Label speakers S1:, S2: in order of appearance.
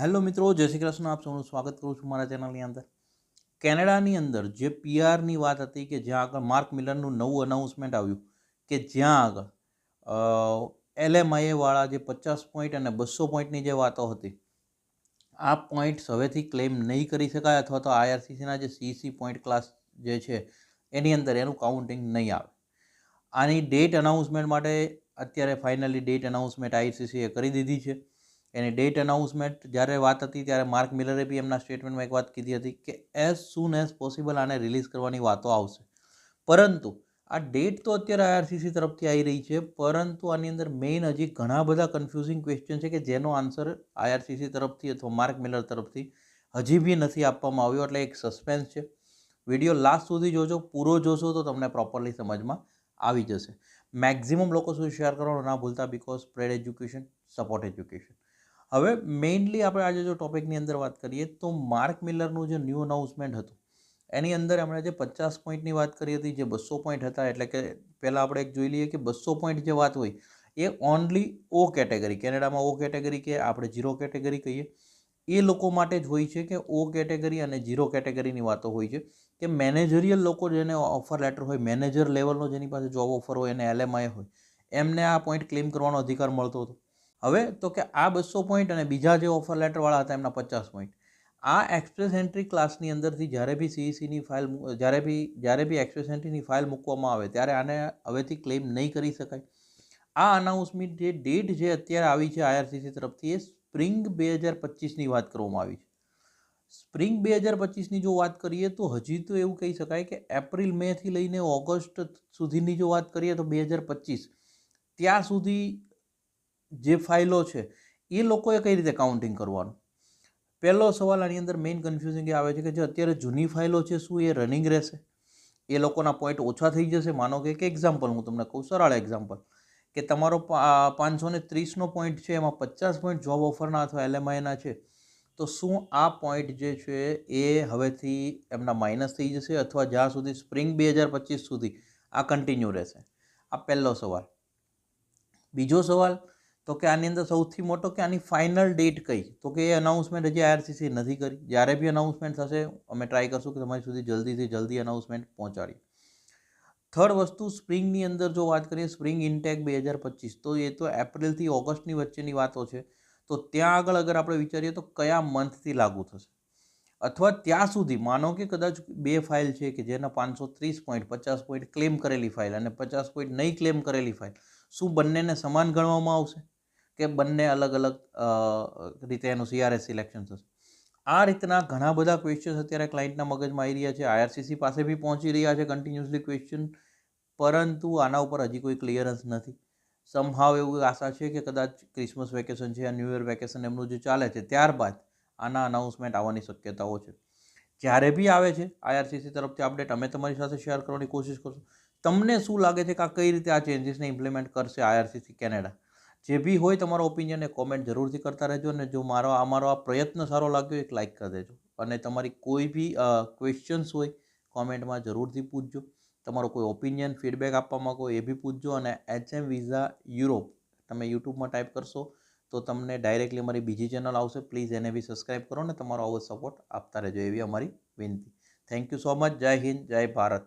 S1: Hello મિત્રો, જય શ્રી કૃષ્ણ. આપ સૌનું સ્વાગત કરું છું મારા ચેનલની અંદર. કેનેડાની અંદર જે પીઆરની વાત હતી કે જ્યાં આગળ માર્ક મિલરનું નવું અનાઉન્સમેન્ટ આવ્યું, કે જ્યાં આગળ એલએમઆઈએ જે પચાસ પોઈન્ટ અને બસો પોઈન્ટની જે વાતો હતી, આ પોઈન્ટ્સ હવેથી ક્લેમ નહીં કરી શકાય અથવા તો આઈઆરસીસીના જે સીસી પોઈન્ટ ક્લાસ જે છે, એની અંદર એનું કાઉન્ટિંગ નહીં આવે. આની ડેટ અનાઉન્સમેન્ટ માટે અત્યારે ફાઇનલી ડેટ અનાઉન્સમેન્ટ આઈસીસીએ કરી દીધી છે. એની ડેટ અનાઉન્સમેન્ટ જ્યારે વાત હતી, ત્યારે માર્ક મિલરે બી એમના સ્ટેટમેન્ટમાં એક વાત કીધી હતી કે એઝ સૂન એઝ પોસિબલ આને રિલીઝ કરવાની વાતો આવશે. પરંતુ, આ ડેટ તો અત્યારે આઈઆરસીસી તરફથી આવી રહી છે, પરંતુ આની અંદર મેઇન હજી ઘણા બધા કન્ફ્યુઝિંગ ક્વેશ્ચન છે કે જેનો આન્સર આઈઆરસીસી તરફથી અથવા માર્ક મિલર તરફથી હજી બી નથી આપવામાં આવ્યો. એટલે એક સસ્પેન્સ છે. વીડિયો લાસ્ટ સુધી જોજો, પૂરો જોશો તો તમને પ્રોપરલી સમજમાં આવી જશે. મેક્ઝિમમ લોકો સુધી શેર કરવાનું ના ભૂલતા because spread education support education હવે મેઇનલી આપણે આજે જો ટોપિકની અંદર વાત કરીએ તો માર્ક મિલરનું જે ન્યૂ અનાઉન્સમેન્ટ હતું, એની અંદર એમણે જે પચાસ પોઈન્ટની વાત કરી હતી, જે બસો પોઈન્ટ હતા, એટલે કે પહેલાં આપણે એક જોઈ લઈએ કે બસો પોઈન્ટ જે વાત હોય, એ ઓનલી ઓ કેટેગરી કેનેડામાં ઓ કેટેગરી કે આપણે ઝીરો કેટેગરી કહીએ, એ લોકો માટે જ હોય છે કે ઓ કેટેગરી અને ઝીરો કેટેગરીની વાતો હોય છે, કે મેનેજરિયલ લોકો જેને ઓફર લેટર હોય મેનેજર લેવલનો જેની પાસે જોબ ઓફર હોય અને એલએમઆઈ હોય, એમને આ પોઈન્ટ ક્લેમ કરવાનો અધિકાર મળતો હતો. હવે તો કે આ બસો પોઈન્ટ અને બીજા જે ઓફર લેટરવાળા હતા એમના પચાસ પોઈન્ટ આ એક્સપ્રેસ એન્ટ્રી ક્લાસની અંદરથી જ્યારે બી સીઈસીની ફાઇલ જ્યારે બી જ્યારે બી એક્સપ્રેસ એન્ટ્રીની ફાઇલ મૂકવામાં આવે ત્યારે આને હવેથી ક્લેમ નહીં કરી શકાય. આ અનાઉન્સમેન્ટ જે ડેટ જે અત્યારે આવી છે આઈઆરસીસી તરફથી એ સ્પ્રિંગ બે હજાર પચીસની વાત કરવામાં આવી છે. સ્પ્રિંગ બે હજાર પચીસની જો વાત કરીએ તો હજી તો એવું કહી શકાય કે એપ્રિલ મેથી લઈને ઓગસ્ટ સુધીની જો વાત કરીએ તો બે હજાર પચીસ. ત્યાં સુધી જે ફાઇલો છે, એ લોકોએ કઈ રીતે કાઉન્ટિંગ કરવાનું? પહેલો સવાલ આની અંદર મેઇન કન્ફ્યુઝિંગ એ આવે છે કે જે અત્યારે જૂની ફાઇલો છે શું એ રનિંગ રહેશે? એ લોકોના પોઈન્ટ ઓછા થઈ જશે? માનો કે એક એક્ઝામ્પલ હું તમને કહું, સરળ એક્ઝામ્પલ કે તમારો પાંચસો ને ત્રીસનો પોઈન્ટ છે, એમાં પચાસ પોઈન્ટ જોબ ઓફરના અથવા એલએમઆઈના છે, તો શું આ પોઈન્ટ જે છે એ હવેથી એમના માઇનસ થઈ જશે અથવા જ્યાં સુધી સ્પ્રિંગ બે હજાર પચીસ સુધી આ કન્ટિન્યુ રહેશે? આ પહેલો સવાલ. બીજો સવાલ તો કે આની અંદર સૌથી મોટો કે આની ફાઇનલ ડેટ કઈ? તો કે એ અનાઉન્સમેન્ટ હજી આઈઆરસીસી નથી કરી. જ્યારે બી અનાઉન્સમેન્ટ થશે, અમે ટ્રાય કરશું કે તમારી સુધી જલ્દીથી જલ્દી અનાઉન્સમેન્ટ પહોંચાડીએ. થર્ડ વસ્તુ સ્પ્રિંગની અંદર જો વાત કરીએ સ્પ્રિંગ ઇન્ટેક બે હજાર પચીસ, તો એ તો એપ્રિલથી ઓગસ્ટની વચ્ચેની વાતો છે. તો ત્યાં આગળ અગર આપણે વિચારીએ તો કયા મંથથી લાગુ થશે? અથવા ત્યાં સુધી, માનો કે કદાચ બે ફાઇલ છે કે જેના પાંચસો ત્રીસ પોઈન્ટ પચાસ પોઈન્ટ ક્લેમ કરેલી ફાઇલ અને પચાસ પોઈન્ટ નહીં ક્લેમ કરેલી ફાઇલ શું બંનેને સમાન ગણવામાં આવશે? કે બંને અલગ અલગ રીતે એનું સીઆરએસ સિલેક્શન થશે? આ રીતના ઘણા બધા ક્વેશ્ચન્સ અત્યારે ક્લાયન્ટના મગજમાં આવી રહ્યા છે. આઈઆરસીસી પાસે બી પહોંચી રહ્યા છે કન્ટિન્યુઅસલી ક્વેશ્ચન પરંતુ આના ઉપર હજી કોઈ ક્લિયરન્સ નથી. સમહાવ એવું આશા છે કે કદાચ ક્રિસમસ વેકેશન છે ન્યૂ યર વેકેશન એમનું જે ચાલે છે, ત્યારબાદ આના અનાઉન્સમેન્ટ આવવાની શક્યતાઓ છે. જ્યારે બી આવે છે આઈઆરસીસી તરફથી અપડેટ અમે તમારી સાથે શેર કરવાની કોશિશ કરશું. તમને શું લાગે છે કે આ કઈ રીતે આ ચેન્જીસને ઇમ્પ્લિમેન્ટ કરશે આઈઆરસીસી કેનેડા? જે બી હોય તમારો ઓપિનિયન એ કોમેન્ટ જરૂરથી કરતા રહેજો અને જો મારો, આ મારો આ પ્રયત્ન સારો લાગ્યો એક લાઇક કરી દેજો. અને તમારી કોઈ બી ક્વેશ્ચન્સ હોય કોમેન્ટમાં જરૂરથી પૂછજો. તમારો કોઈ ઓપિનિયન ફીડબેક આપવા માગો એ બી પૂછજો અને એચ એમ વિઝા યુરોપ તમે યુટ્યુબમાં ટાઈપ કરશો તો તમને ડાયરેક્ટલી અમારી બીજી ચેનલ આવશે. પ્લીઝ એને બી સબસ્ક્રાઈબ કરો અને તમારો આવો સપોર્ટ આપતા રહેજો એવી અમારી વિનંતી. થેન્ક યુ સો મચ જય હિન્દ, જય ભારત.